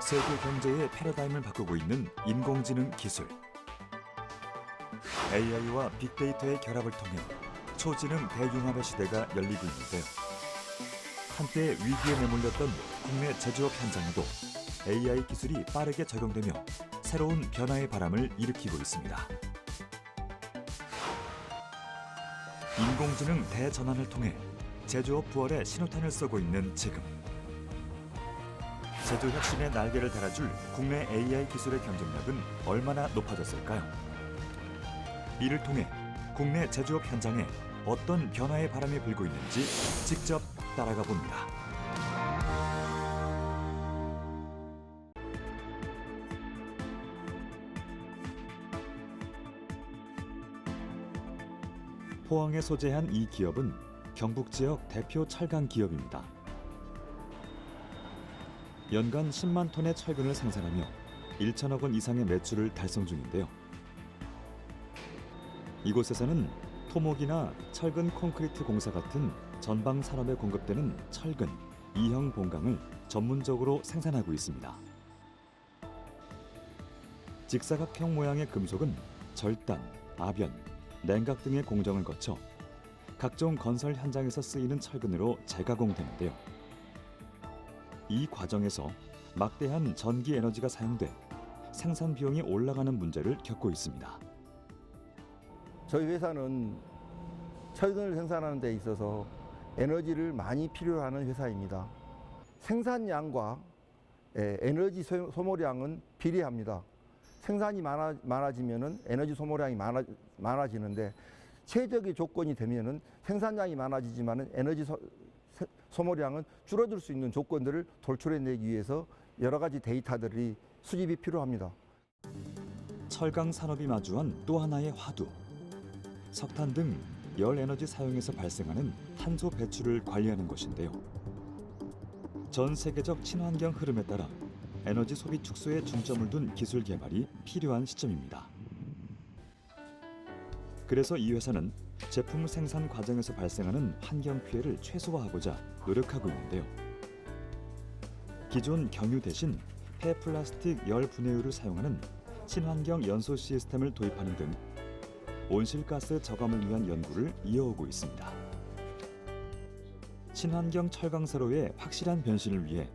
세계 경제의 패러다임을 바꾸고 있는 인공지능 기술. AI와 빅데이터의 결합을 통해 초지능 대융합의 시대가 열리고 있는데요. 한때 위기에 내몰렸던 국내 제조업 현장에도 AI 기술이 빠르게 적용되며 새로운 변화의 바람을 일으키고 있습니다. 인공지능 대전환을 통해 제조업 부활의 신호탄을 쏘고 있는 지금. 제조 혁신의 날개를 달아줄 국내 AI 기술의 경쟁력은 얼마나 높아졌을까요? 이를 통해 국내 제조업 현장에 어떤 변화의 바람이 불고 있는지 직접 따라가 봅니다. 포항에 소재한 이 기업은 경북 지역 대표 철강 기업입니다. 연간 10만 톤의 철근을 생산하며 1천억 원 이상의 매출을 달성 중인데요. 이곳에서는 토목이나 철근 콘크리트 공사 같은 전방 산업에 공급되는 철근, 이형 본강을 전문적으로 생산하고 있습니다. 직사각형 모양의 금속은 절단, 아변, 냉각 등의 공정을 거쳐 각종 건설 현장에서 쓰이는 철근으로 재가공되는데요. 이 과정에서 막대한 전기 에너지가 사용돼 생산 비용이 올라가는 문제를 겪고 있습니다. 저희 회사는 철근을 생산하는 데 있어서 에너지를 많이 필요로 하는 회사입니다. 생산량과 에, 에너지 소- 소모량은 비례합니다. 생산이 많아, 많아지면 에너지 소모량이 많아, 많아 지는데 최적의 조건이 되면 생산량이 많아지지만 에너지 소, 세- 소모량은 줄어들 수 있는 조건들을 돌출해내기 위해서 여러 가지 데이터들이 수집이 필요합니다. 철강 산업이 마주한 또 하나의 화두. 석탄 등 열 에너지 사용에서 발생하는 탄소 배출을 관리하는 것인데요. 전 세계적 친환경 흐름에 따라 에너지 소비 축소에 중점을 둔 기술 개발이 필요한 시점입니다. 그래서 이 회사는 제품 생산 과정에서 발생하는 환경 피해를 최소화하고자 노력하고 있는데요. 기존 경유 대신 폐플라스틱 열 분해율을 사용하는 친환경 연소 시스템을 도입하는 등 온실가스 저감을 위한 연구를 이어오고 있습니다. 친환경 철강사로의 확실한 변신을 위해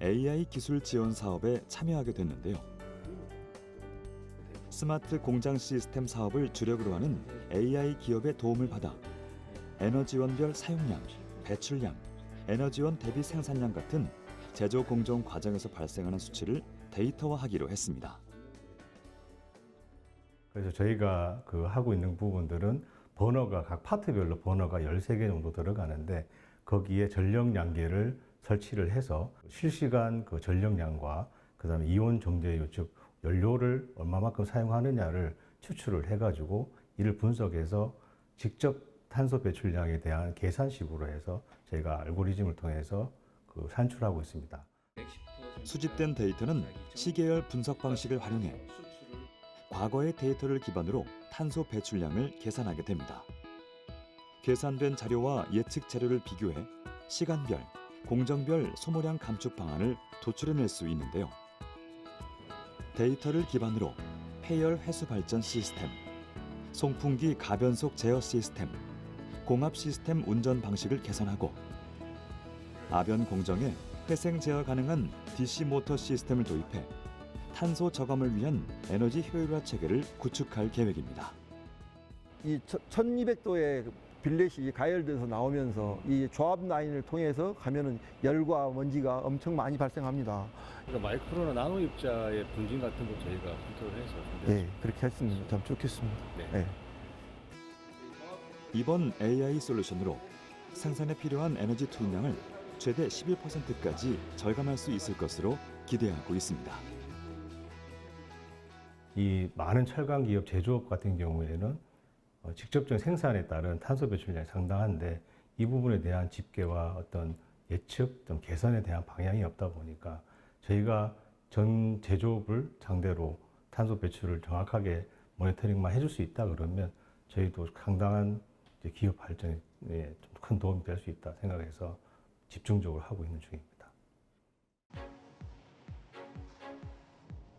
AI 기술 지원 사업에 참여하게 됐는데요. 스마트 공장 시스템 사업을 주력으로 하는 AI 기업의 도움을 받아 에너지원별 사용량, 배출량, 에너지원 대비 생산량 같은 제조 공정 과정에서 발생하는 수치를 데이터화하기로 했습니다. 그래서 저희가 그 하고 있는 부분들은 버너가 각 파트별로 버너가 13개 정도 들어가는데 거기에 전력량계를 설치를 해서 실시간 그 전력량과 그다음에 이온 정제유 즉 연료를 얼마만큼 사용하느냐를 추출을 해가지고 이를 분석해서 직접 탄소 배출량에 대한 계산식으로 해서 저희가 알고리즘을 통해서 그 산출하고 있습니다. 수집된 데이터는 시계열 분석 방식을 활용해 과거의 데이터를 기반으로 탄소 배출량을 계산하게 됩니다. 계산된 자료와 예측 자료를 비교해 시간별, 공정별 소모량 감축 방안을 도출해낼 수 있는데요. 데이터를 기반으로 폐열 회수 발전 시스템, 송풍기 가변속 제어 시스템, 공합 시스템 운전 방식을 개선하고 아변 공정에 회생 제어 가능한 DC 모터 시스템을 도입해 탄소 저감을 위한 에너지 효율화 체계를 구축할 계획입니다. 이 1200도의 빌렛이 가열돼서 나오면서 이 조합 라인을 통해서 가면은 열과 먼지가 엄청 많이 발생합니다. 그러니까 마이크로나 나노 입자의 분진 같은 거 저희가 컨트롤 해서 준비했습니다. 예, 그렇게 했으면 참 좋겠습니다. 네. 예. 이번 AI 솔루션으로 생산에 필요한 에너지 투입량을 최대 11%까지 절감할 수 있을 것으로 기대하고 있습니다. 이 많은 철강 기업 제조업 같은 경우에는 어, 직접적인 생산에 따른 탄소 배출량이 상당한데 이 부분에 대한 집계와 어떤 예측, 좀 개선에 대한 방향이 없다 보니까 저희가 전 제조업을 상대로 탄소 배출을 정확하게 모니터링만 해줄 수 있다 그러면 저희도 상당한 기업 발전에 좀 큰 도움이 될 수 있다 생각해서 집중적으로 하고 있는 중입니다.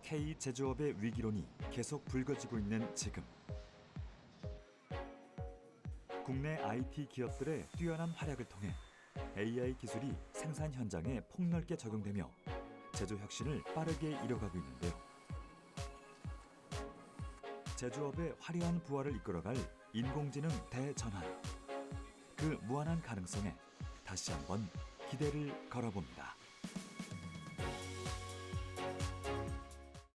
K 제조업의 위기론이 계속 불거지고 있는 지금 국내 IT 기업들의 뛰어난 활약을 통해 AI 기술이 생산 현장에 폭넓게 적용되며 제조 혁신을 빠르게 이뤄가고 있는데요. 제조업의 화려한 부활을 이끌어갈 인공지능 대전환. 그 무한한 가능성에 다시 한번 기대를 걸어봅니다.